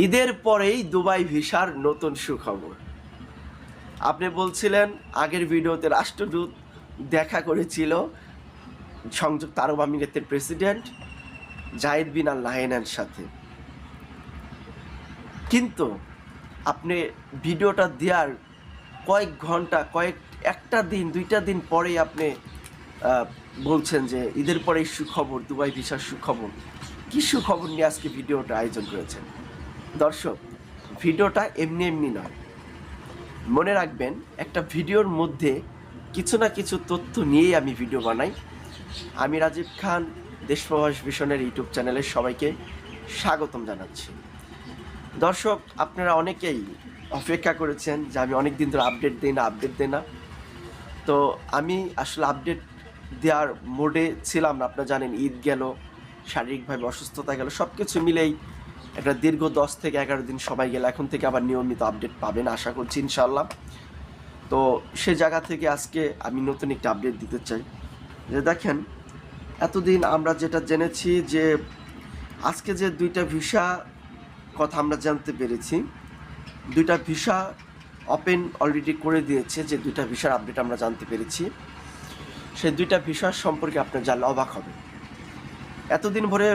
ঈদের পরেই দুবাই ভিসার নতুন সুখবর। আপনি বলছিলেন, আগের ভিডিওতে রাষ্ট্রদূত দেখা করেছিল সংযুক্ত আরব আমিরাতের প্রেসিডেন্ট জাহিদ বিন আল নাহিনের সাথে। কিন্তু আপনি ভিডিওটা দেওয়ার কয়েক ঘণ্টা, কয়েক, একটা দিন, দুইটা দিন পরেই আপনি বলছেন যে ঈদের পরেই সুখবর, দুবাই ভিসার সুখবর। কী সুখবর নিয়ে আজকে ভিডিওটা আয়োজন করেছেন? দর্শক, ভিডিওটা এমনি এমনি নয়। মনে রাখবেন, একটা ভিডিওর মধ্যে কিছু না কিছু তথ্য নিয়েই আমি ভিডিও বানাই। আমি রাজীব খান, দেশপ্রবাস ভীষণের ইউটিউব চ্যানেলে সবাইকে স্বাগতম জানাচ্ছি। দর্শক, আপনারা অনেকেই অপেক্ষা করেছেন যে আমি অনেক দিন ধরে আপডেট দিই না, আপডেট দিই না। তো আমি আসলে আপডেট দেওয়ার মোডে ছিলাম না। আপনারা জানেন, ঈদ গেল, শারীরিকভাবে অসুস্থতা গেল সব কিছু মিলেই একটা দীর্ঘ দশ থেকে এগারো দিন সবাই গেলে এখন থেকে আবার নিয়মিত আপডেট পাবেন, আশা করছি ইনশাল্লাহ তো সে জায়গা থেকে আজকে আমি নতুন একটা আপডেট দিতে চাই। যে দেখেন, এতদিন আমরা যেটা জেনেছি যে আজকে যে দুইটা ভিসা কথা আমরা জানতে পেরেছি, দুইটা ভিসা ওপেন অলরেডি করে দিয়েছে যে দুইটা ভিসার আপডেট আমরা জানতে পেরেছি। সেই দুইটা ভিসা সম্পর্কে আপনার জানলে অবাক হবে এতদিন ভরে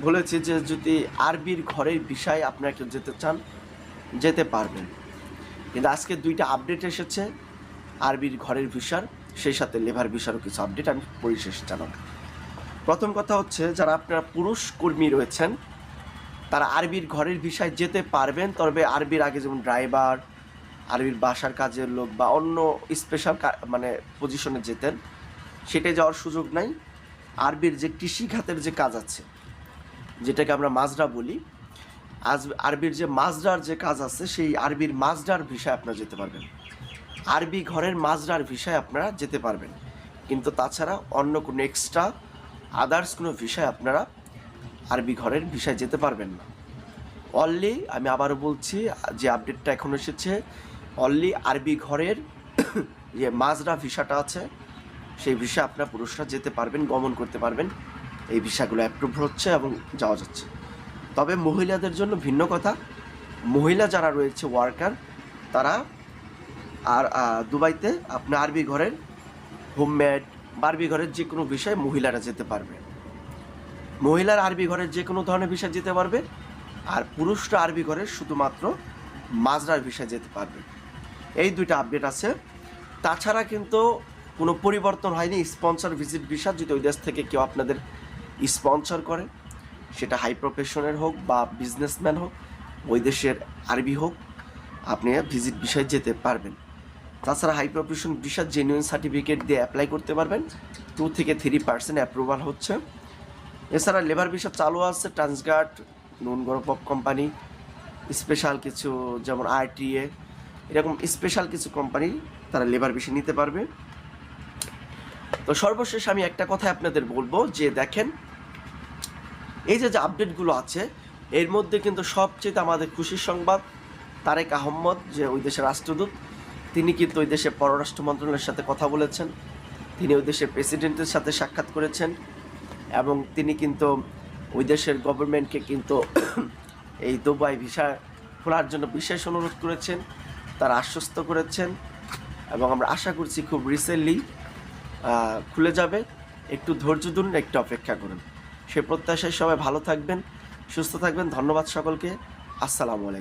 বলেছে যে যদি আরবির ঘরের বিষয়ে আপনারা কেউ যেতে চান, যেতে পারবেন। কিন্তু আজকে দুইটা আপডেট এসেছে, আরবির ঘরের ভিসার সেই সাথে লেভার ভিসারও কিছু আপডেট আমি পরিশেষ জানাব। প্রথম কথা হচ্ছে, যারা আপনারা পুরুষ কর্মী রয়েছেন, তারা আরবির ঘরের ভিসায় যেতে পারবেন, তবে আরবির আগে যেমন ড্রাইভার, আরবির বাসার কাজের লোক বা অন্য স্পেশাল মানে পজিশনে যেতেন সেটাই যাওয়ার সুযোগ নাই। আরবির যে কৃষি খাতের যে কাজ আছে যেটাকে আমরা মাজরা বলি, আজ আরবির যে মাজরার যে কাজ আছে, সেই আরবির মাজরার ভিসায় আপনারা যেতে পারবেন। আরবি ঘরের মাজরার ভিসায় আপনারা যেতে পারবেন। কিন্তু তাছাড়া অন্য কোনো এক্সট্রা আদার্স কোনো ভিসায় আপনারা আরবি ঘরের ভিসায় যেতে পারবেন না। অনলি আমি আবারও বলছি, যে আপডেটটা এখন এসেছে অনলি আরবি ঘরের যে মাজরা ভিসাটা আছে, সেই ভিসা আপনার পুরুষরা যেতে পারবেন, গমন করতে পারবেন। এই ভিসাগুলো অ্যাপ্রুভ হচ্ছে এবং যাওয়া যাচ্ছে। তবে মহিলাদের জন্য ভিন্ন কথা। মহিলা যারা রয়েছে ওয়ার্কার তারা আর দুবাইতে আপনার আরবি ঘরের হোমমেড বারবি ঘরের যে কোনো বিষয়ে মহিলারা যেতে পারবে। মহিলার আরবি ঘরের যে কোনো ধরনের বিষয় যেতে পারবে আর পুরুষরা আরবি ঘরের শুধুমাত্র মাজরার বিষয় যেতে পারবে। এই দুইটা আপডেট আছে। তাছাড়া কিন্তু কোনো পরিবর্তন হয়নি। স্পন্সর ভিজিট ভিসা যদি ওই দেশ থেকে কেউ আপনাদের স্পন্সর করে, সেটা হাই প্রফেশনের হোক বা বিজনেসম্যান হোক, ওই দেশের আরবি হোক, আপনি ভিজিট বিষয়ে যেতে পারবেন। তাছাড়া high profession visa genuine certificate দিয়ে অ্যাপ্লাই করতে পারবেন। টু থেকে থ্রি পার্সেন্ট অ্যাপ্রুভাল হচ্ছে। এছাড়া লেবার ভিসা চালু আছে ট্রান্সগার্ড নুন গরপক কোম্পানি স্পেশাল কিছু যেমন আরটিএ এরকম স্পেশাল কিছু কোম্পানি তারা লেবার ভিসা নিতে পারবে। তো সর্বশেষ আমি একটা কথা আপনাদের বলব, যে দেখেন, এই যে যে আপডেটগুলো আছে, এর মধ্যে কিন্তু সবচেয়ে আমাদের খুশির সংবাদ, তারেক আহম্মদ, যে ওই দেশের রাষ্ট্রদূত, তিনি কিন্তু ওই দেশের পররাষ্ট্র মন্ত্রণালয়ের সাথে কথা বলেছেন, তিনি ওই দেশের প্রেসিডেন্টের সাথে সাক্ষাৎ করেছেন, এবং তিনি কিন্তু ওই দেশের গভর্নমেন্টকে কিন্তু এই দুবাই ভিসা খোলার জন্য বিশেষ অনুরোধ করেছেন, তারা আশ্বস্ত করেছেন, এবং আমরা আশা করছি খুব রিসেন্টলি খুলে যাবে। একটু ধৈর্য ধরুন, একটু অপেক্ষা করুন। সে প্রত্যাশায় সবাই ভালো থাকবেন, সুস্থ থাকবেন। ধন্যবাদ সকলকে। আসসালামু আলাইকুম।